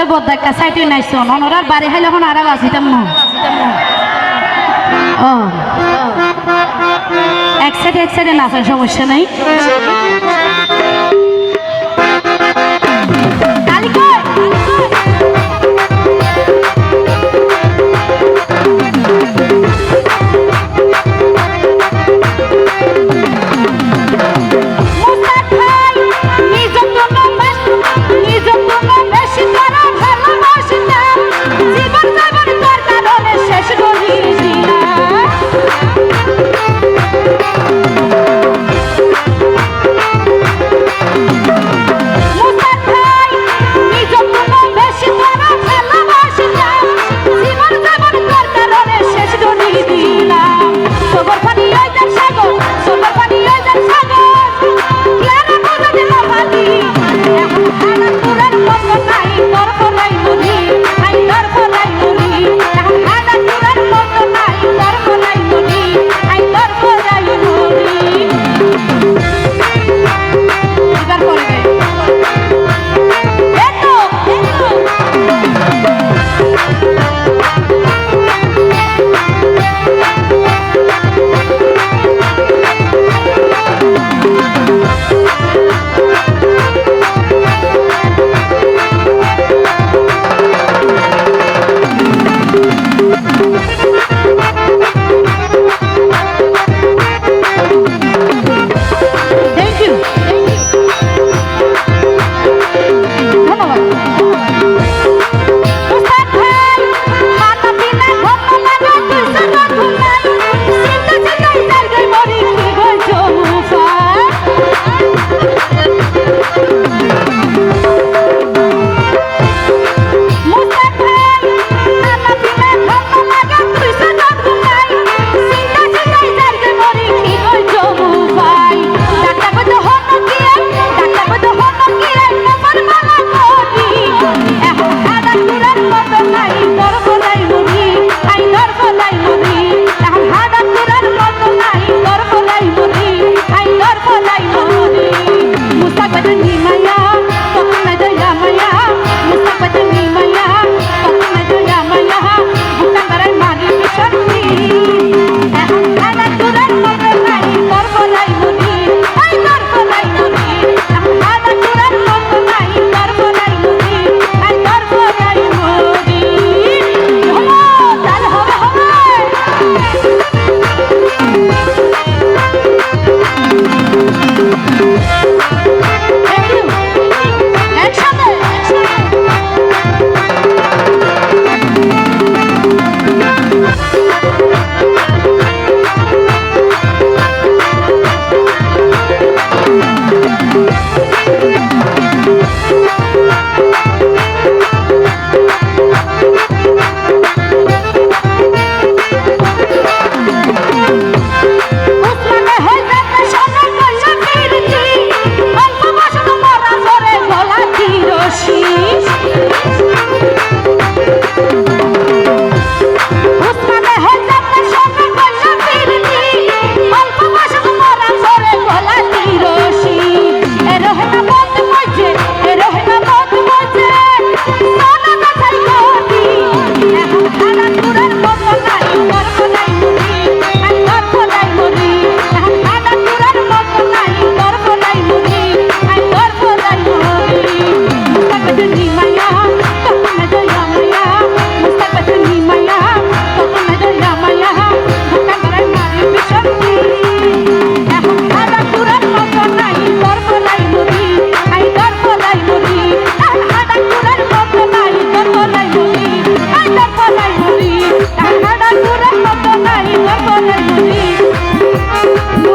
ওরে বদাক্কা সাইটে নাইছন অনরার বাড়ি হাইলে এখন আর বাঁচিতাম না ও এক সাইডে এক সাইডে নাচার সমস্যা নাই। কালিকা খবর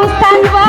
Thank you.